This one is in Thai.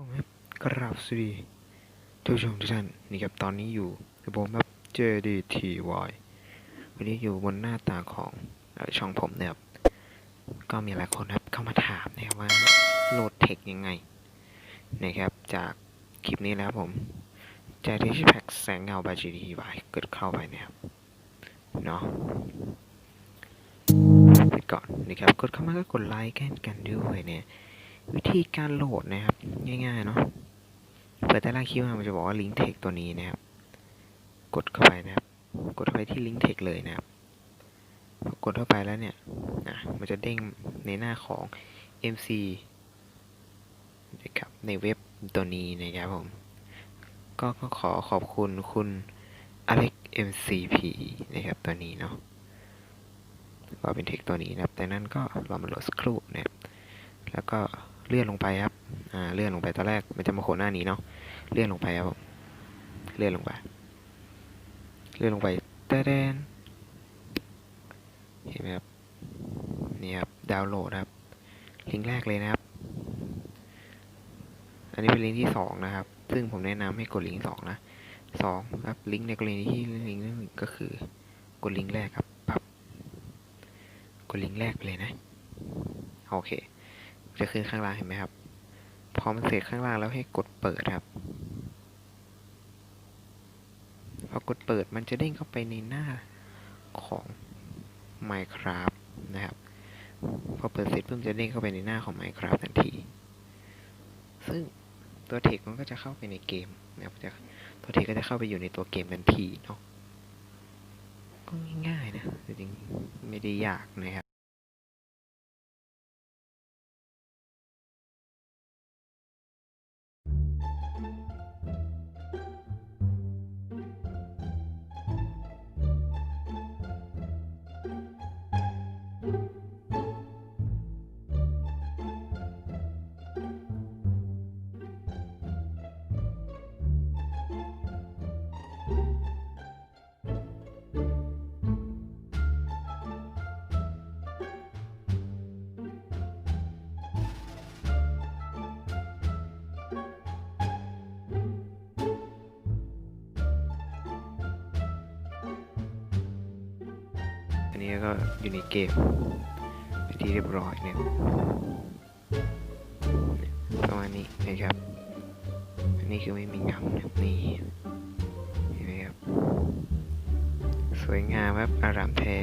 ผมครับกราบสวัสดีท่านผู้ชมทุกท่านนี่ครับตอนนี้อยู่กับผมครับ JDTY วันนี้อยู่บนหน้าตาของช่องผมนะครับ ก็มีหลายคนครับเข้ามาถามนะครับว่าโหลดเทคยังไงนะครับ จากคลิปนี้แล้วผมจะที่แพ็กแสงเงา by GDTY เกิดเข้าไปนะครับเนาะไปก่อนนะครับกดเข้ามาก็กดไลค์กันกันด้วยเนี่ย วิธีการโหลดนะครับ ง่ายๆเนาะเปิดแต่ละคลิปมามันจะบอกว่าลิงก์เทคตัวนี้นะครับ กดเข้าไปนะครับ กดเข้าไปที่ลิงก์เทคเลยนะครับพอกดเข้าไปแล้วเนี่ยอะมันจะเด้งในหน้าของ MC นะครับในเว็บตัวนี้นะครับผมก็ก็ขอขอบคุณคุณ Alex MCP นะครับตัวนี้เนาะก็เป็นเทคตัวนี้นะครับ แต่นั้นก็เรามาโหลดสักครู่นะครับ แล้วก็ เลื่อนลงไปครับ อ่า เลื่อนลงไปตอนแรกมันจะมาโผล่หน้านี้เนาะ เลื่อนลงไปครับผม เลื่อนลงไป เลื่อนลงไปเตะแดนเห็นไหมครับ นี่ครับ ดาวน์โหลดครับ ลิงก์แรกเลยนะครับ อันนี้เป็นลิงก์ที่สองนะครับ ซึ่งผมแนะนำให้กดลิงก์สองนะสองครับ ลิงก์ในกรณีที่ลิงก์หนึ่งก็คือกดลิงก์แรกครับ ปั๊บกดลิงก์แรกไปเลยนะ โอเค จะขึ้นข้างล่างเห็นไหมครับ พอมันเสร็จข้างล่างแล้วให้กดเปิดครับ พอกดเปิดมันจะเด้งเข้าไปในหน้าของ Minecraft นะครับ พอเปิดเสร็จเพิ่มจะเด้งเข้าไปในหน้าของ Minecraft ทันที ซึ่งตัวเทคมันก็จะเข้าไปในเกมนะครับจะตัวเทคก็จะเข้าไปอยู่ในตัวเกมทันทีเนาะก็ง่ายๆนะจริงๆไม่ได้ยากนะครับ อันนี้ก็อยู่ในเกมไปที่เรียบร้อยเนี่ยประมาณนี้นะครับ อันนี้คือไม่มีเงานะนี่เห็นไหมครับ สวยงามครับอารามแท้